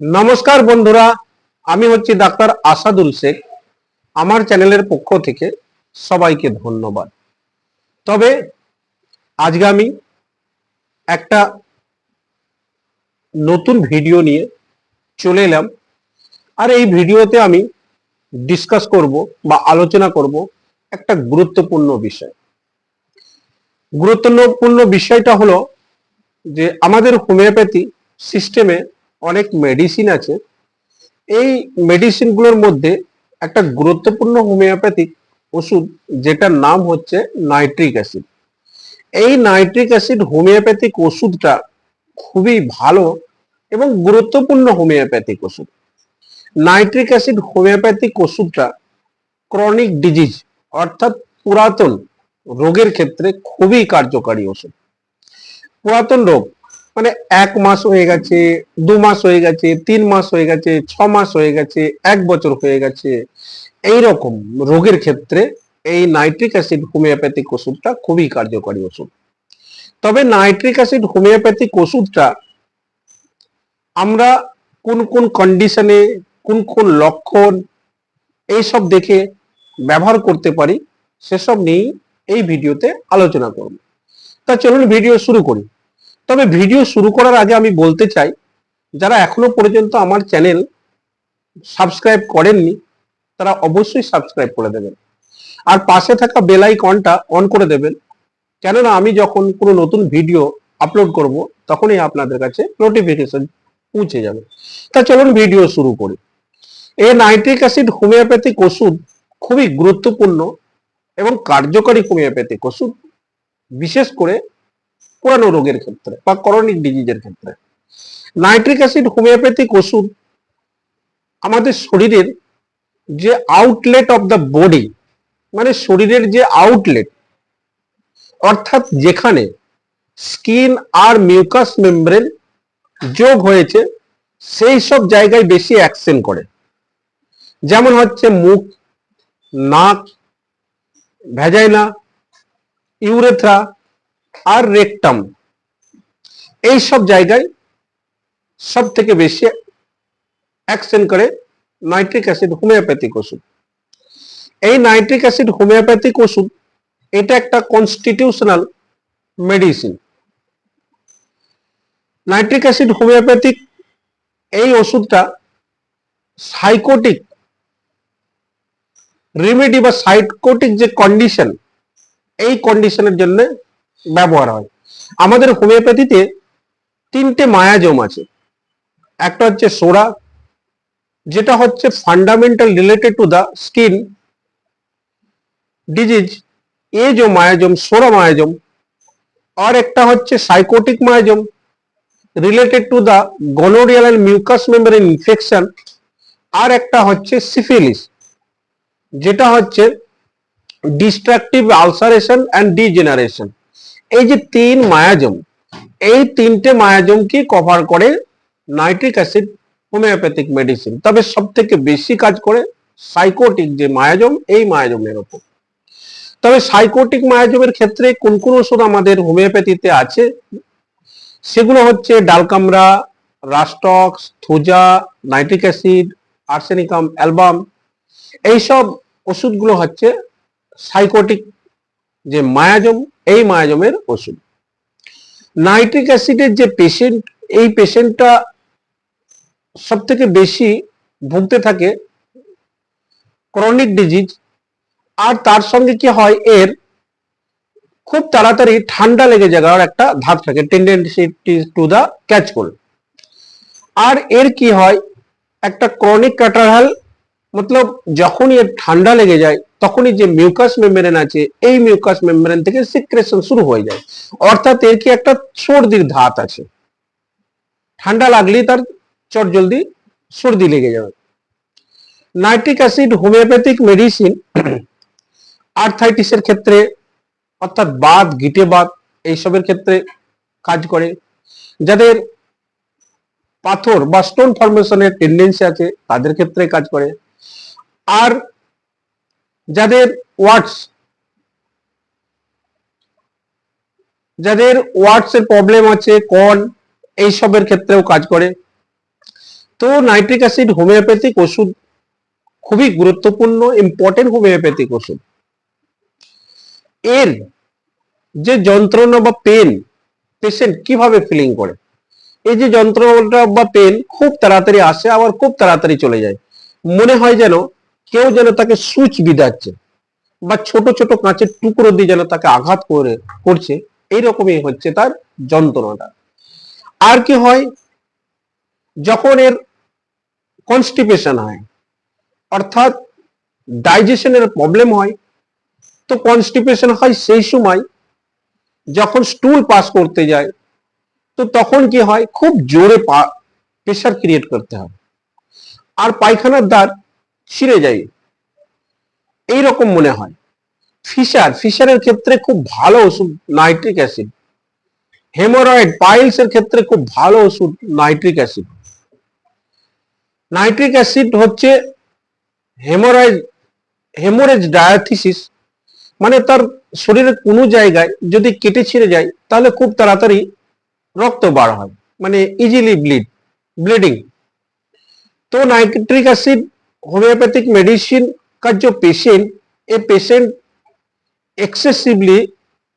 নমস্কার বন্ধুরা, আমি হচ্ছি ডাক্তার আসাদুল শেখ। আমার চ্যানেলের পক্ষ থেকে সবাইকে ধন্যবাদ। তবে আজকে আমি একটা নতুন ভিডিও নিয়ে চলে এলাম। আর এই ভিডিওতে আমি ডিসকাস করব বা আলোচনা করব একটা গুরুত্বপূর্ণ বিষয়। গুরুত্বপূর্ণ বিষয়টা হলো যে আমাদের হোমিওপ্যাথি সিস্টেমে অনেক মেডিসিন আছে। এই মেডিসিনগুলোর মধ্যে একটা গুরুত্বপূর্ণ হোমিওপ্যাথিক ওষুধ যেটার নাম হচ্ছে নাইট্রিক অ্যাসিড এই নাইট্রিক অ্যাসিড হোমিওপ্যাথিক ওষুধটা খুবই ভালো এবং গুরুত্বপূর্ণ হোমিওপ্যাথিক ওষুধ। নাইট্রিক অ্যাসিড হোমিওপ্যাথিক ওষুধটা ক্রনিক ডিজিজ অর্থাৎ পুরাতন রোগের ক্ষেত্রে খুবই কার্যকারী ওষুধ। পুরাতন রোগ মানে এক মাস হয়ে গেছে, দু মাস হয়ে গেছে, তিন মাস হয়ে গেছে, ছ মাস হয়ে গেছে, এক বছর হয়ে গেছে। এই রকম রোগের ক্ষেত্রে এই নাইট্রিক অ্যাসিড হোমিওপ্যাথিক ওষুধটা খুবই কার্যকরী ওষুধ। তবে নাইট্রিক অ্যাসিড হোমিওপ্যাথিক ওষুধটা আমরা কোন কোন কন্ডিশনে, কোন কোন লক্ষণ এইসব দেখে ব্যবহার করতে পারি, সেসব নিয়েই এই ভিডিওতে আলোচনা করব। তা চলুন ভিডিও শুরু করি। তবে ভিডিও শুরু করার আগে আমি বলতে চাই, যারা এখনও পর্যন্ত আমার চ্যানেল সাবস্ক্রাইব করেননি, তারা অবশ্যই সাবস্ক্রাইব করে দেবেন। আর পাশে থাকা বেল আইকনটা অন করে দেবেন। কেননা আমি যখন কোনো নতুন ভিডিও আপলোড করব, তখনই আপনাদের কাছে নোটিফিকেশন পৌঁছে যাবে। তা চলুন ভিডিও শুরু করি। এই নাইট্রিক অ্যাসিড হোমিওপ্যাথিক ওষুধ খুবই গুরুত্বপূর্ণ এবং কার্যকরী হোমিওপ্যাথিক ওষুধ। বিশেষ করে পুরানো রোগের ক্ষেত্রে বা করনিক ডিজিজের ক্ষেত্রে। নাইট্রিক অ্যাসিড হোমিওপ্যাথিক ওষুধ আমাদের শরীরের যে আউটলেট অফ দ্য বডি মানে শরীরের যে আউটলেট অর্থাৎ যেখানে স্কিন আর মিউকাস মেমব্রেন যোগ হয়েছে, সেই সব জায়গায় বেশি অ্যাকশন করে। যেমন হচ্ছে মুখ, নাক ভ্যাজাইনা ইউরেথ্রা আর রেকটাম। এই সব জায়গায় সব থেকে বেশি অ্যাকশন করে নাইট্রিক অ্যাসিড হোমিওপ্যাথিক ওষুধ। এই নাইট্রিক অ্যাসিড হোমিওপ্যাথিক ওষুধ, এটা একটা constitutional medicine nitric acid homeopathic এই ওষুধটা সাইকোটিক রিমেডি বা সাইকোটিক যে কন্ডিশন এই কন্ডিশনের জন্য ব্যবহার হয়। আমাদের হোমিওপ্যাথিতে তিনটে মায়াজম আছে। একটা হচ্ছে সোরা, যেটা হচ্ছে fundamental related to the skin disease এ যে মায়াজম, সোরা মায়াজম, আর একটা হচ্ছে sycotic miasm related to the gonorrhoeal and mucous membrane infection আর একটা হচ্ছে সিফিলিস যেটা হচ্ছে ডিস্ট্রাকটিভ আলসারেশন অ্যান্ড ডিজেনারেশন এই যে তিন মায়াজম, এই তিনটে মায়াজমকে কভার করে নাইট্রিক অ্যাসিড হোমিওপ্যাথিক মেডিসিন তবে সব থেকে বেশি কাজ করে সাইকোটিক যে মায়াজম, এই মায়াজমের ওপর। তবে সাইকোটিক মায়াজমের ক্ষেত্রে কোন কোন ওষুধ আমাদের হোমিওপ্যাথিতে আছে? সেগুলো হচ্ছে dulcamara rhus tox thuja nitric acid arsenicum album এইসব ওষুধগুলো হচ্ছে সাইকোটিক যে মায়াজম এই মায়াজমের ওষুধ। নাইট্রিক অ্যাসিডের যে পেশেন্ট এই পেশেন্টটা সব থেকে বেশি ভুগতে থাকে ক্রনিক ডিজিজ আর তার সঙ্গে কি হয়, এর খুব তাড়াতাড়ি ঠান্ডা লেগে যাওয়ার একটা ধাপ থাকে tendency to the catch cold আর এর কি হয়, একটা ক্রনিক ক্যাটারহাল মতলব যখনই এর ঠান্ডা লেগে যায় তখনই যে মিউকাস মেমব্রেন আছে এই মিউকাস মেমব্রেন থেকে সিক্রেশন শুরু হয়ে যায় অর্থাৎ এর কি একটা সর্দির ধাত আছে ঠান্ডা লাগলেই তার চট জলদি সর্দি লেগে যাবে নাইট্রিক অ্যাসিড হোমিওপ্যাথিক মেডিসিন আর্থাইটিসের ক্ষেত্রে অর্থাৎ বাত গিটে বাত এইসবের ক্ষেত্রে কাজ করে যাদের পাথর বা স্টোন ফর্মেশনের টেন্ডেন্সি আছে তাদের ক্ষেত্রে কাজ করে আর যাদের ওয়াটস যাদের ওয়াটস এর প্রবলেম আছে কন এইসবের ক্ষেত্রেও কাজ করে। তো নাইট্রিক অ্যাসিড হোমিওপ্যাথিক ওষুধ খুবই গুরুত্বপূর্ণ ইম্পর্টেন্ট হোমিওপ্যাথিক ওষুধ। এর যে যন্ত্রণা বা পেন পেশেন্ট কীভাবে ফিলিং করে? এই যে যন্ত্রণাটা বা পেন খুব তাড়াতাড়ি আসে, আবার খুব তাড়াতাড়ি চলে যায়। মনে হয় যেন কেউ যেন তাকে সুচ বিদাচ্ছে বা ছোট ছোট কাঁচের টুকরো দিয়ে যেন তাকে আঘাত করে, করছে, এইরকমই হচ্ছে তার যন্ত্রণাটা। আর কি হয়, যখন এর কনস্টিপেশন হয়, অর্থাৎ ডাইজেশনের প্রবলেম হয়, তো কনস্টিপেশন হয় সেই সময় যখন স্টুল পাস করতে যায়, তো তখন কি হয়, খুব জোরে প্রেশার ক্রিয়েট করতে হয়। আর পায়খানার দ্বার ছিঁড়ে যাই এইরকম মনে হয়। ফিশার, ফিশারের ক্ষেত্রে খুব ভালো ওষুধ নাইট্রিক অ্যাসিড। হেমোরয়েড পাইলস এর ক্ষেত্রে খুব ভালো ওষুধ নাইট্রিক অ্যাসিড। নাইট্রিক অ্যাসিড হচ্ছে হেমোরয়েড, হেমোরেজ ডায়াথিসিস মানে তার শরীরের কোনো জায়গায় যদি কেটে ছিঁড়ে যায়, তাহলে খুব তাড়াতাড়ি রক্ত বার হয়। মানে ইজিলি ব্লিড ব্লিডিং তো নাইট্রিক অ্যাসিড होम्योपैथिक मेडिसिन का जो patient a patient excessively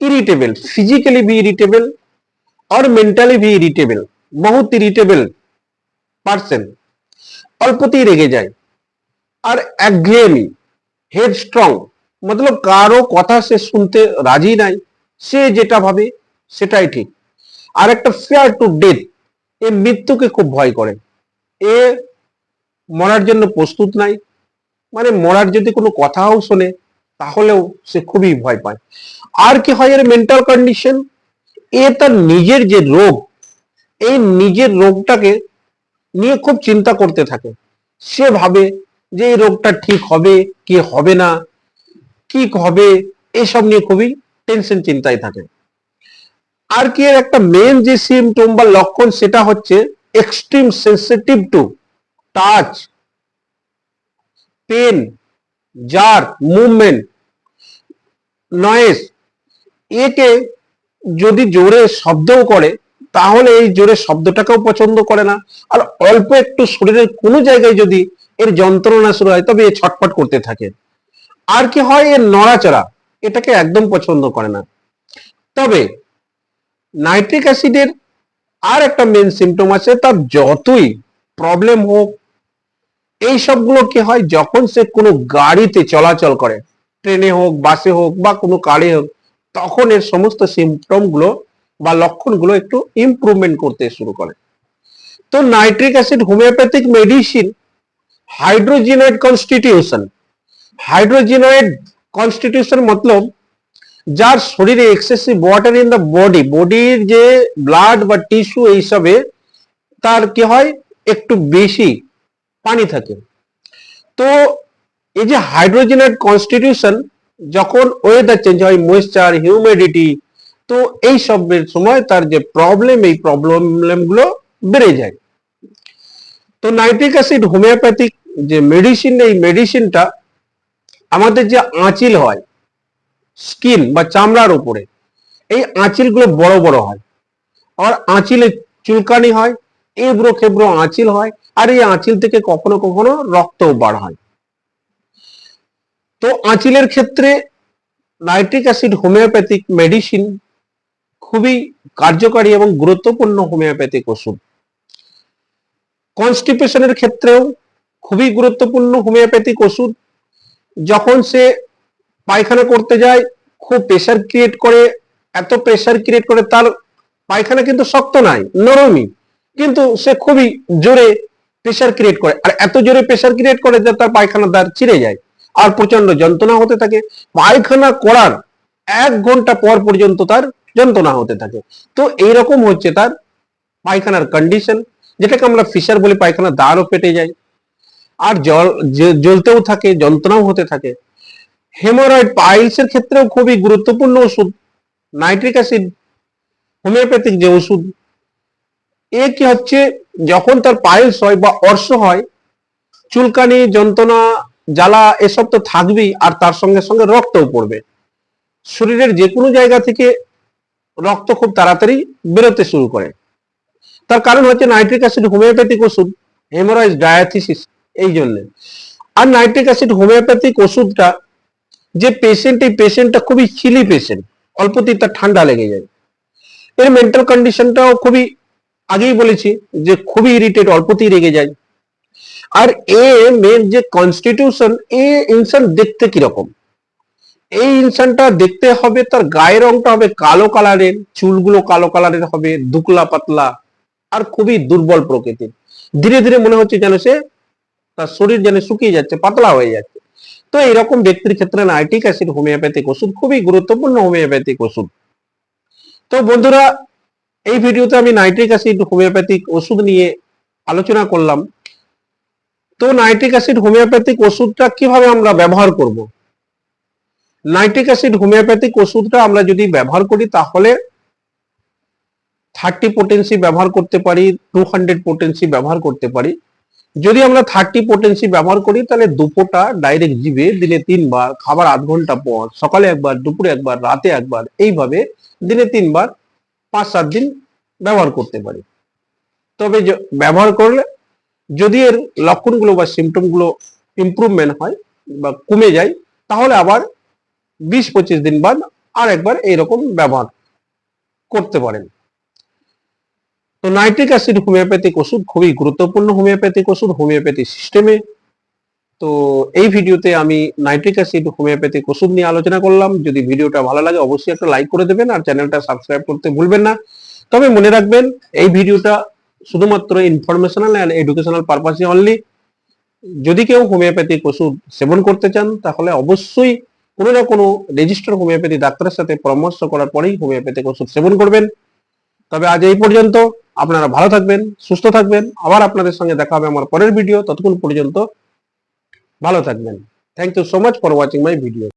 irritable physically भी इरिटेबल और मेंटली भी इरिटेबल बहुत इरिटेबल পার্সন অল্পতেই রেগে যায় আর একঘেয়েমি হেড স্ট্রং মতলব কারো কথা সে শুনতে রাজি নাই সে যেটা ভাবে সেটাই ঠিক আর একটা ফেয়ার টু ডেথ এ মৃত্যুকে খুব ভয় করে এ মরার জন্য প্রস্তুত নাই। মানে মরার যদি কোনো কথাও শোনে, তাহলেও সে খুবই ভয় পায়। আর কি হয় এর মেন্টাল কন্ডিশন এ তার নিজের যে রোগ, এই নিজের রোগটাকে নিয়ে খুব চিন্তা করতে থাকে। সে ভাবে যে এই রোগটা ঠিক হবে, কি হবে না, কি হবে, এসব নিয়ে খুবই টেনশন চিন্তায় থাকে। আর কি এর একটা মেন যে সিমটম বা লক্ষণ, সেটা হচ্ছে extreme sensitive to touch pain, jar, movement, noise, একে যদি জোরে শব্দও করে, তাহলে এই জোরে শব্দটাকেও পছন্দ করে না। আর অল্প একটু শরীরের কোনো জায়গায় যদি এর যন্ত্রণা শুরু হয়, তবে এ ছটফট করতে থাকে। আর কি হয়, এর নড়াচড়া, এটাকে একদম পছন্দ করে না। তবে নাইট্রিক অ্যাসিডের আর একটা মেন সিমটম আছে, তার যতই প্রবলেম হোক এই সবগুলো কি হয়? যখন সে কোনো গাড়িতে চলাচল করে, ট্রেনে হোক, বাসে হোক বা কোনো কারে হোক, তখন এর সমস্ত সিমটমগুলো বা লক্ষণগুলো একটু ইমপ্রুভমেন্ট করতে শুরু করে। তো nitric acid homeopathic medicine hydrogenoid constitution hydrogenoid constitution মতলব যার শরীরে excessive water in the body বডির যে ব্লাড বা টিস্যু এইসবে, তার কি হয়? একটু বেশি পানি থাকে। তো এই যে হাইড্রোজেনের কনস্টিটিউশন যখন ওয়েদার চেঞ্জ হয় ময়েশ্চার হিউমিডিটি তো এই সবের সময় তার যে প্রবলেম এই প্রবলেমগুলো বেড়ে যায়। তো নাইট্রিক অ্যাসিড হোমিওপ্যাথিক যে মেডিসিন এই মেডিসিনটা আমাদের যে আঁচিল হয় স্কিন বা চামড়ার উপরে, এই আঁচিলগুলো বড় বড় হয়। আর আঁচিলে চুলকানি হয় এবড়ো খেবড়ো আঁচিল হয় আর এই আঁচিল থেকে কখনো কখনো রক্তও বার হয়। তো আঁচিলের ক্ষেত্রে নাইট্রিক অ্যাসিড, হোমিওপ্যাথিক মেডিসিন খুবই কার্যকারী এবং গুরুত্বপূর্ণ হোমিওপ্যাথিক ওষুধ। কনস্টিপেশনের ক্ষেত্রেও খুবই গুরুত্বপূর্ণ হোমিওপ্যাথিক ওষুধ। যখন সে পায়খানা করতে যায়, খুব প্রেশার ক্রিয়েট করে, এত প্রেশার ক্রিয়েট করে তার পায়খানা কিন্তু শক্ত নাই, নরমই। কিন্তু সে খুবই জোরে প্রেশার ক্রিয়েট করে। আর এত জোরে প্রেশার ক্রিয়েট করে যে তার পায়খানা দ্বার ছিঁড়ে যায়। আর প্রচণ্ড যন্ত্রণা হতে থাকে। পায়খানা করার এক ঘণ্টা পর পর্যন্ত তার যন্ত্রণা হতে থাকে। তো এইরকম হচ্ছে তার পায়খানার কন্ডিশন যেটাকে আমরা ফিশার বলি পায়খানা দ্বারও পেটে যায়। আর জল জ্বলতেও থাকে, যন্ত্রণাও হতে থাকে। হেমোরয়েড পাইলস এর ক্ষেত্রেও খুবই গুরুত্বপূর্ণ ওষুধ। নাইট্রিক অ্যাসিড হোমিওপ্যাথিক যে ওষুধ, এ কি হচ্ছে যখন তার পাইলস হয় বা অর্শ হয়, চুলকানি, যন্ত্রণা, জ্বালা এসব তো থাকবেই আর তার সঙ্গে সঙ্গে রক্তও পড়বে। শরীরের যে কোনো জায়গা থেকে রক্ত খুব তাড়াতাড়ি বেরোতে শুরু করে। তার কারণ হচ্ছে নাইট্রিক অ্যাসিড, হোমিওপ্যাথিক ওষুধ, হেমোরাইজ, ডায়াথিসিস, এই জন্য। আর নাইট্রিক অ্যাসিড, হোমিওপ্যাথিক ওষুধটা যে পেশেন্ট এই পেশেন্টটা খুবই চিলি পেশেন্ট অল্পতেই তার ঠান্ডা লেগে যায়। এর মেন্টাল কন্ডিশনটাও খুবই আগেই বলেছি যে খুবই ইরিটেট অল্পতেই রেগে যায়। আর এ মেন যে কনস্টিটিউশন এ ইনসান দেখতে কীরকম? এই ইনসানটা দেখতে হবে তার গায়ের রংটা হবে কালো কালারের চুলগুলো কালো কালারের হবে, দুকলা পাতলা, আর খুবই দুর্বল প্রকৃতির। ধীরে ধীরে মনে হচ্ছে যেন সে তার শরীর যেন শুকিয়ে যাচ্ছে, পাতলা হয়ে যাচ্ছে। তো এরকম ব্যক্তির ক্ষেত্রে নাইট্রিক অ্যাসিড, হোমিওপ্যাথিক ওষুধ খুবই গুরুত্বপূর্ণ হোমিওপ্যাথিক ওষুধ। তো বন্ধুরা এই ভিডিওতে আমি নাইট্রিক অ্যাসিড, হোমিওপ্যাথিক ওষুধ নিয়ে আলোচনা করলাম। তো নাইট্রিক অ্যাসিড, হোমিওপ্যাথিক ওষুধটা কীভাবে আমরা ব্যবহার করব? নাইট্রিক অ্যাসিড, হোমিওপ্যাথিক ওষুধটা আমরা যদি ব্যবহার করি, তাহলে থার্টি পোটেন্সি ব্যবহার করতে পারি, টু হান্ড্রেড পোটেন্সি ব্যবহার করতে পারি। যদি আমরা থার্টি পোটেন্সি ব্যবহার করি, তাহলে দুপোটা ডাইরেক্ট জিবে, দিনে তিনবার, খাবার আধ ঘণ্টা পর, সকালে একবার, দুপুরে একবার, রাতে একবার, এইভাবে দিনে তিনবার পাঁচ সাত দিন ব্যবহার করতে পারি। তবে ব্যবহার করলে যদি এর লক্ষণগুলো বা সিমটমগুলো ইমপ্রুভমেন্ট হয় বা কমে যায়, তাহলে আবার বিশ পঁচিশ দিন বাদ আর একবার এইরকম ব্যবহার করতে পারেন। তো নাইট্রিক অ্যাসিড হোমিওপ্যাথিক ওষুধ খুবই গুরুত্বপূর্ণ। হোমিওপ্যাথিক ওষুধ হোমিওপ্যাথি সিস্টেমে তো এই ভিডিওতে আমি নাইট্রিক অ্যাসিড, হোমিওপ্যাথিক ওষুধ নিয়ে আলোচনা করলাম। যদি ভিডিওটা ভালো লাগে, অবশ্যই একটা লাইক করে দেবেন আর চ্যানেলটা সাবস্ক্রাইব করতে ভুলবেন না। তবে মনে রাখবেন, এই ভিডিওটা শুধুমাত্র ইনফরমেশনাল অ্যান্ড এডুকেশনাল পারপাসে অনলি যদি কেউ হোমিওপ্যাথিক ওষুধ সেবন করতে চান, তাহলে অবশ্যই কোনো না কোনো রেজিস্টার হোমিওপ্যাথি ডাক্তারের সাথে পরামর্শ করার পরেই হোমিওপ্যাথিক ওষুধ সেবন করবেন। তবে আজ এই পর্যন্ত। আপনারা ভালো থাকবেন, সুস্থ থাকবেন। আবার আপনাদের সঙ্গে দেখা হবে আমার পরের ভিডিও। ততক্ষণ পর্যন্ত ভালো থাকবেন। Thank you so much for watching my video